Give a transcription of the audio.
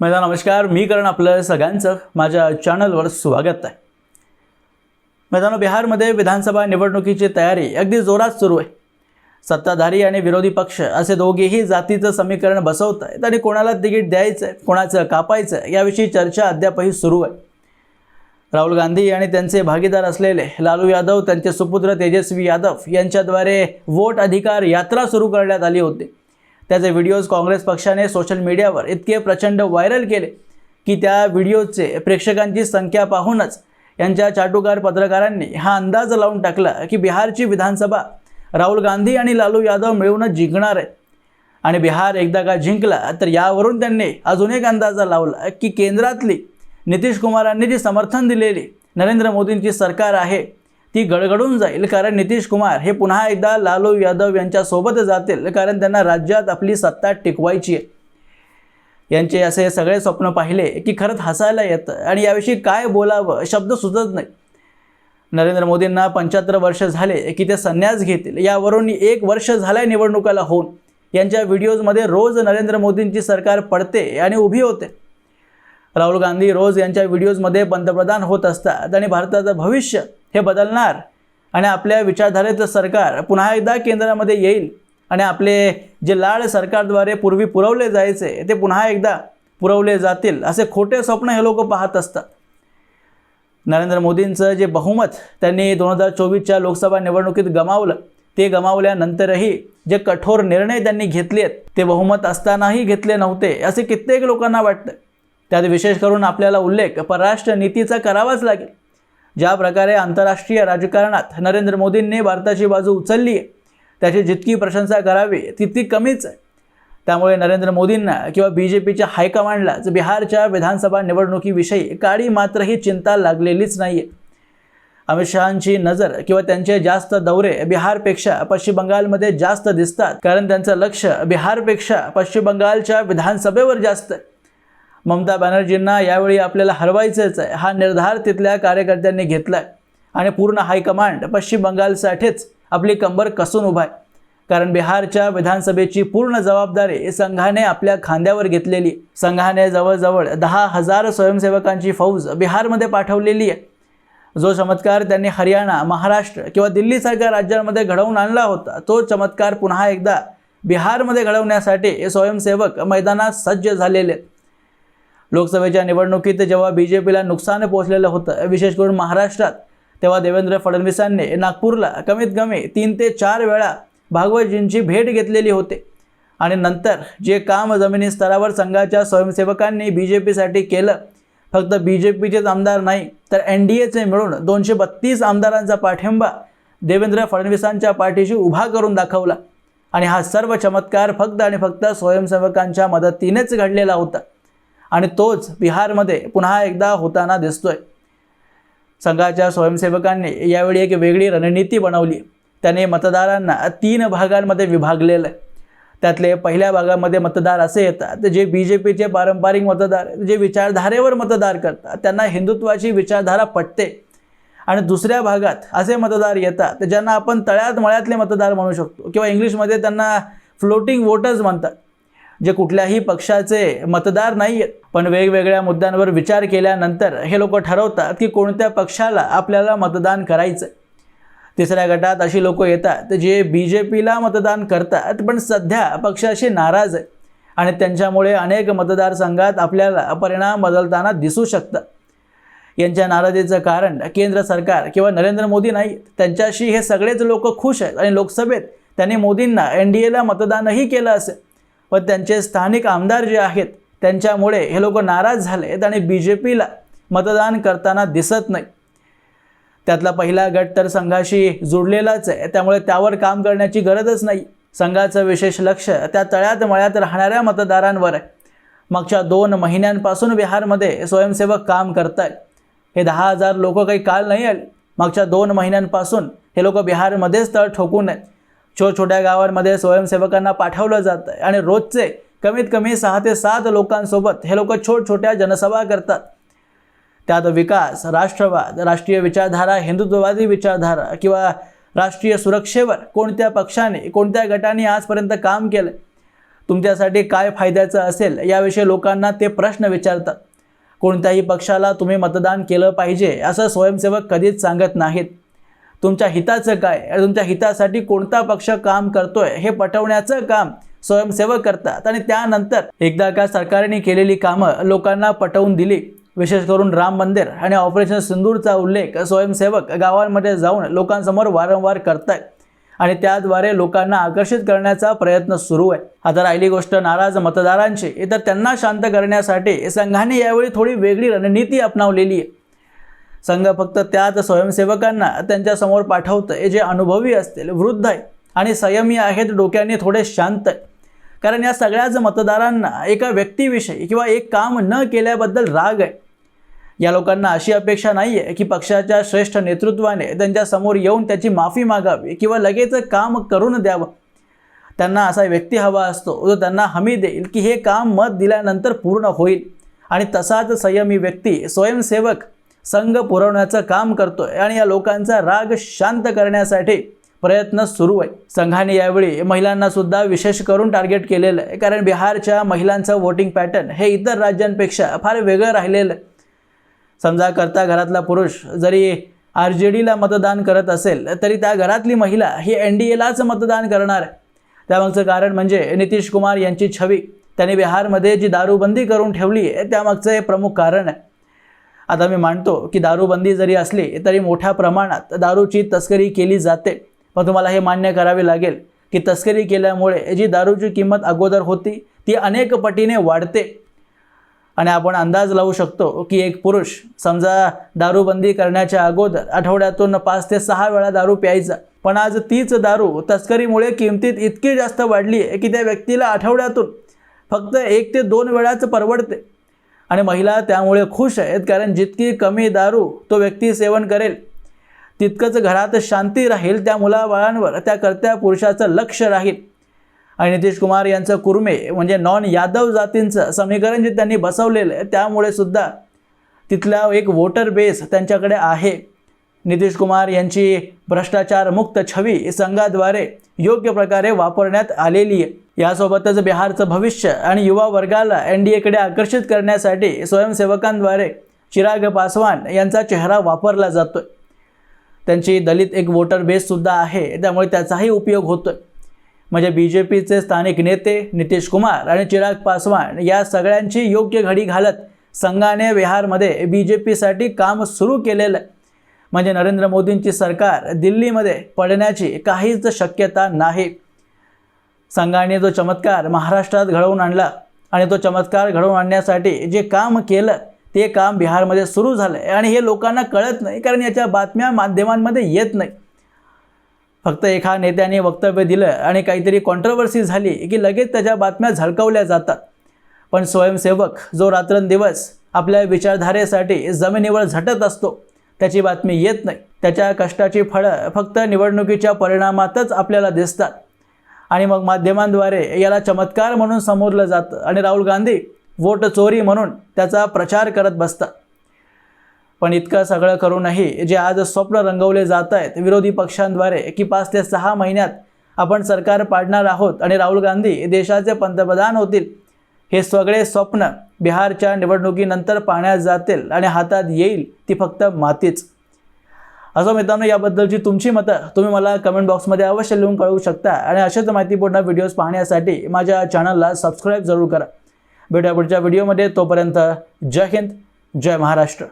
माझा नमस्कार मी करण आपलं सगळ्यांचं माझ्या चॅनलवर स्वागत आहे. मैदानो बिहारमध्ये विधानसभा निवडणुकीची तयारी अगदी जोरात सुरू आहे. सत्ताधारी आणि विरोधी पक्ष असे दोघेही जातीचं समीकरण बसवत आहेत आणि कोणाला तिकीट द्यायचं आहे कोणाचं कापायचं आहे याविषयी चर्चा अद्यापही सुरू आहे. राहुल गांधी आणि त्यांचे भागीदार असलेले लालू यादव त्यांचे सुपुत्र तेजस्वी यादव यांच्याद्वारे वोट अधिकार यात्रा सुरू करण्यात आली होती. त्याचे व्हिडिओज काँग्रेस पक्षाने सोशल मीडियावर इतके प्रचंड व्हायरल केले की त्या व्हिडिओचे प्रेक्षकांची संख्या पाहूनच यांच्या चाटुकार पत्रकारांनी हा अंदाज लावून टाकला की बिहारची विधानसभा राहुल गांधी आणि लालू यादव मिळूनच जिंकणार आहे. आणि बिहार एकदा का जिंकला तर यावरून त्यांनी अजून एक अंदाजा लावला की केंद्रातली नितीश कुमारांनी जी समर्थन दिलेली नरेंद्र मोदींची सरकार आहे ती गडगडून जाईल. कारण नितीश कुमार हे पुन्हा एकदा लालू यादव यांच्यासोबत जातील. कारण त्यांना राज्यात आपली सत्ता टिकवायची आहे. यांचे असे सगळे स्वप्न पाहिले की खरंच हसायला येतं. आणि याविषयी काय बोलावं शब्द सुचत नाही. नरेंद्र मोदींना पंच्याहत्तर वर्ष झाले की ते संन्यास घेतील. यावरून एक वर्ष झालंय निवडणुकाला होऊन. यांच्या व्हिडिओजमध्ये रोज नरेंद्र मोदींची सरकार पडते आणि उभी होते. राहुल गांधी रोज यांच्या व्हिडिओजमध्ये पंतप्रधान होत असतात आणि भारताचं भविष्य हे बदलणार. आणि आपल्या विचारधारेचं सरकार पुन्हा एकदा केंद्रामध्ये येईल. आणि आपले जे लाड सरकारद्वारे पूर्वी पुरवले जायचे ते पुन्हा एकदा पुरवले जातील. असे खोटे स्वप्न हे लोक पाहत असतात. नरेंद्र मोदींचं जे बहुमत त्यांनी दोन हजार चोवीसच्या लोकसभा निवडणुकीत गमावलं ते गमावल्यानंतरही जे कठोर निर्णय त्यांनी घेतले आहेत ते बहुमत असतानाही घेतले नव्हते असे कित्येक लोकांना वाटतं. त्यात विशेष करून आपल्याला उल्लेख परराष्ट्र नीतीचा करावाच लागेल. ज्या प्रकारे आंतरराष्ट्रीय राजकारणात नरेंद्र मोदींनी भारताची बाजू उचलली आहे त्याची जितकी प्रशंसा करावी तितकी कमीच आहे. त्यामुळे नरेंद्र मोदींना किंवा बी जे पीच्या हायकमांडलाच बिहारच्या विधानसभा निवडणुकीविषयी काळी मात्र ही चिंता लागलेलीच नाही आहे अमित शहांची नजर किंवा त्यांचे जास्त दौरे बिहारपेक्षा पश्चिम बंगालमध्ये जास्त दिसतात कारण त्यांचं लक्ष बिहारपेक्षा पश्चिम बंगालच्या विधानसभेवर जास्त आहे. ममता बॅनर्जींना यावेळी आपल्याला हरवायचंच आहे. हा निर्धार तिथल्या कार्यकर्त्यांनी घेतला आहे आणि पूर्ण हायकमांड पश्चिम बंगालसाठीच आपली कंबर कसून उभा आहे. कारण बिहारच्या विधानसभेची पूर्ण जबाबदारी संघाने आपल्या खांद्यावर घेतलेली. संघाने जवळजवळ दहा हजार स्वयंसेवकांची फौज बिहारमध्ये पाठवलेली आहे. जो चमत्कार त्यांनी हरियाणा महाराष्ट्र किंवा दिल्लीसारख्या राज्यांमध्ये घडवून आणला होता तो चमत्कार पुन्हा एकदा बिहारमध्ये घडवण्यासाठी स्वयंसेवक मैदानात सज्ज झालेले आहेत. लोकसभेच्या निवडणुकीत जेव्हा बी जे पीला नुकसान पोहोचलेलं होतं विशेष करून महाराष्ट्रात तेव्हा देवेंद्र फडणवीसांनी नागपूरला कमीत कमी तीन ते चार वेळा भागवतजींची भेट घेतलेली होते. आणि नंतर जे काम जमिनी स्तरावर संघाच्या स्वयंसेवकांनी बी जे पीसाठी केलं फक्त बी जे पीचेच आमदार नाही तर एन डी एचे मिळून दोनशे बत्तीस आमदारांचा पाठिंबा देवेंद्र फडणवीसांच्या पाठीशी उभा करून दाखवला. आणि हा सर्व चमत्कार फक्त आणि फक्त स्वयंसेवकांच्या मदतीनेच घडलेला होता. आणि तोच बिहारमध्ये पुन्हा एकदा होताना दिसतोय. संघाच्या स्वयंसेवकांनी यावेळी एक वेगळी रणनीती बनवली. त्याने मतदारांना तीन भागांमध्ये विभागलेलं आहे. त्यातले पहिल्या भागामध्ये मतदार असे येतात जे बी जे पीचे पारंपरिक मतदार जे विचारधारेवर मतदार करतात त्यांना हिंदुत्वाची विचारधारा पटते. आणि दुसऱ्या भागात असे मतदार येतात ज्यांना आपण तळ्यात मळ्यातले मतदार म्हणू शकतो किंवा इंग्लिशमध्ये त्यांना फ्लोटिंग वोटर्स म्हणतात. जे कुठल्याही पक्षाचे मतदार नाही आहेत पण वेगवेगळ्या मुद्द्यांवर विचार केल्यानंतर हे लोक ठरवतात की कोणत्या पक्षाला आपल्याला मतदान करायचं तिसऱ्या गटात अशी लोक येतात जे बी जे पीला मतदान करतात पण सध्या पक्षाशी नाराज आहे. आणि त्यांच्यामुळे अनेक मतदारसंघात आपल्याला परिणाम बदलताना दिसू शकतात. यांच्या नाराजीचं कारण केंद्र सरकार किंवा नरेंद्र मोदी नाही त्यांच्याशी हे सगळेच लोक खुश आहेत. आणि लोकसभेत त्यांनी मोदींना एन डी एला मतदानही केलं असेल. पण त्यांचे स्थानिक आमदार जे आहेत त्यांच्यामुळे हे लोक नाराज झाले आहेत आणि बी जे पीला मतदान करताना दिसत नाही. त्यातला पहिला गट तर संघाशी जुडलेलाच आहे त्यामुळे त्यावर काम करण्याची गरजच नाही. संघाचं विशेष लक्ष त्या तळ्यात मळ्यात राहणाऱ्या मतदारांवर आहे. मागच्या दोन महिन्यांपासून बिहारमध्ये स्वयंसेवक काम करत आहेत हे दहा हजार लोक काही काल नाही आले. मागच्या दोन महिन्यांपासून हे लोक बिहारमध्येच तळ ठोकून आहेत. छोट्या गावांमध्ये स्वयंसेवकांना पाठवलं जातं आहे. आणि रोजचे कमीत कमी सहा ते सात लोकांसोबत हे लोक छोट छोट्या जनसभा करतात. त्यात विकास राष्ट्रवाद राष्ट्रीय विचारधारा हिंदुत्ववादी विचारधारा किंवा राष्ट्रीय सुरक्षेवर कोणत्या पक्षाने कोणत्या गटाने आजपर्यंत काम केलं तुमच्यासाठी काय फायद्याचं असेल याविषयी लोकांना ते प्रश्न विचारतात. कोणत्याही पक्षाला तुम्ही मतदान केलं पाहिजे असं स्वयंसेवक कधीच सांगत नाहीत. तुमच्या हिताचं काय? तुमच्या हितासाठी कोणता पक्ष काम करतोय? हे पटवण्याचं काम स्वयंसेवक करतात. आणि त्यानंतर एकदा का सरकारने केलेली कामं लोकांना पटवून दिली. विशेष करून राम मंदिर आणि ऑपरेशन सिंदूरचा उल्लेख स्वयंसेवक गावांमध्ये जाऊन लोकांसमोर वारंवार करतायत. आणि त्याद्वारे लोकांना आकर्षित करण्याचा प्रयत्न सुरू आहे. आता राहिली गोष्ट नाराज मतदारांची. तर त्यांना शांत करण्यासाठी संघाने यावेळी थोडी वेगळी रणनीती अपनावलेली आहे. संघ फक्त त्याच स्वयंसेवकांना त्यांच्यासमोर पाठवतं जे अनुभवी असतील वृद्ध आहे आणि संयमी आहेत डोक्याने थोडे शांत आहे कारण या सगळ्याच मतदारांना एका व्यक्तीविषयी किंवा एक काम न केल्याबद्दल राग आहे. या लोकांना अशी अपेक्षा नाही आहे की पक्षाच्या श्रेष्ठ नेतृत्वाने त्यांच्यासमोर येऊन त्याची माफी मागावी किंवा लगेच काम करून द्यावं. त्यांना असा व्यक्ती हवा असतो जो त्यांना हमी देईल की हे काम मत दिल्यानंतर पूर्ण होईल. आणि तसाच संयमी व्यक्ती स्वयंसेवक संघ पुरवण्याचं काम करतोय आणि या लोकांचा राग शांत करण्यासाठी प्रयत्न सुरू आहे. संघाने यावेळी महिलांनासुद्धा विशेष करून टार्गेट केलेलं आहे. कारण बिहारच्या महिलांचं वोटिंग पॅटर्न हे इतर राज्यांपेक्षा फार वेगळं राहिलेलं आहे. समजा करता घरातला पुरुष जरी आर जे डीला मतदान करत असेल तरी त्या घरातली महिला ही एन डी एलाच मतदान करणार आहे. त्यामागचं कारण म्हणजे नितीश कुमार यांची छवी. त्यांनी बिहारमध्ये जी दारूबंदी करून ठेवली आहे त्यामागचं हे प्रमुख कारण आहे. आता मी मानतो की दारूबंदी जरी असली तरी मोठ्या प्रमाणात दारूची तस्करी केली जाते. पण तुम्हाला हे मान्य करावे लागेल की तस्करी केल्यामुळे जी दारूची किंमत अगोदर होती ती अनेक पटीने वाढते. आणि आपण अंदाज लावू शकतो की एक पुरुष समजा दारूबंदी करण्याच्या अगोदर आठवड्यातून पाच ते सहा वेळा दारू प्यायचा पण आज तीच दारू तस्करीमुळे किमतीत इतकी जास्त वाढली आहे की त्या व्यक्तीला आठवड्यातून फक्त एक ते दोन वेळाच परवडते. आणि महिला त्यामुळे खुश आहेत कारण जितकी कमी दारू तो व्यक्ती सेवन करेल तितकंच घरात शांती राहील त्या मुलाबाळांवर त्या कर्त्या पुरुषाचं लक्ष राहील. आणि नितीश कुमार यांचं कुर्मे म्हणजे नॉन यादव जातींचं समीकरण जे त्यांनी बसवलेलं आहे त्यामुळे सुद्धा तिथला एक वोटर बेस त्यांच्याकडे आहे. नितीश कुमार यांची भ्रष्टाचारमुक्त छवी संघाद्वारे योग्य प्रकारे वापरण्यात आलेली आहे. यासोबतच बिहारचं भविष्य आणि युवा वर्गाला एन डी एकडे आकर्षित करण्यासाठी स्वयंसेवकांद्वारे चिराग पासवान यांचा चेहरा वापरला जातोय. त्यांची दलित एक वोटर बेससुद्धा आहे त्यामुळे त्याचाही उपयोग होतोय. म्हणजे बी जे पीचे स्थानिक नेते नितीश कुमार आणि चिराग पासवान या सगळ्यांची योग्य घडी घालत संघाने बिहारमध्ये बी जे पीसाठी काम सुरू केलेलं आहे. म्हणजे नरेंद्र मोदींची सरकार दिल्लीमध्ये पडण्याची काहीच शक्यता नाही. संघाने जो चमत्कार महाराष्ट्रात घडवून आणला आणि तो चमत्कार घडवून आणण्यासाठी जे काम केलं ते काम बिहारमध्ये सुरू झालं आहे आणि हे लोकांना कळत नाही कारण याच्या बातम्या माध्यमांमध्ये येत नाही. फक्त एका नेत्याने वक्तव्य दिलं आणि काहीतरी कॉन्ट्रवर्सी झाली की लगेच त्याच्या बातम्या झळकवल्या जातात. पण स्वयंसेवक जो रात्रंदिवस आपल्या विचारधारेसाठी जमिनीवर झटत असतो त्याची बातमी येत नाही. त्याच्या कष्टाची फळं फक्त निवडणुकीच्या परिणामातच आपल्याला दिसतात. आणि मग माध्यमांद्वारे याला चमत्कार म्हणून समोरलं जातं आणि राहुल गांधी वोट चोरी म्हणून त्याचा प्रचार करत बसतात. पण इतकं सगळं करूनही जे आज स्वप्न रंगवले जात आहेत विरोधी पक्षांद्वारे की पाच ते सहा महिन्यात आपण सरकार पाडणार आहोत आणि राहुल गांधी देशाचे पंतप्रधान होतील हे सगळे स्वप्न बिहारच्या निवडणुकीनंतर पाहण्यात जातील आणि हातात येईल ती फक्त मातीच. असं मित्रांनो याबद्दलची तुमची मतं तुम्ही मला कमेंट बॉक्समध्ये अवश्य लिहून कळवू शकता आणि अशाच माहितीपूर्ण व्हिडिओज पाहण्यासाठी माझ्या चॅनलला सबस्क्राईब जरूर करा. भेटूया पुढच्या व्हिडिओमध्ये तोपर्यंत जय हिंद जय महाराष्ट्र.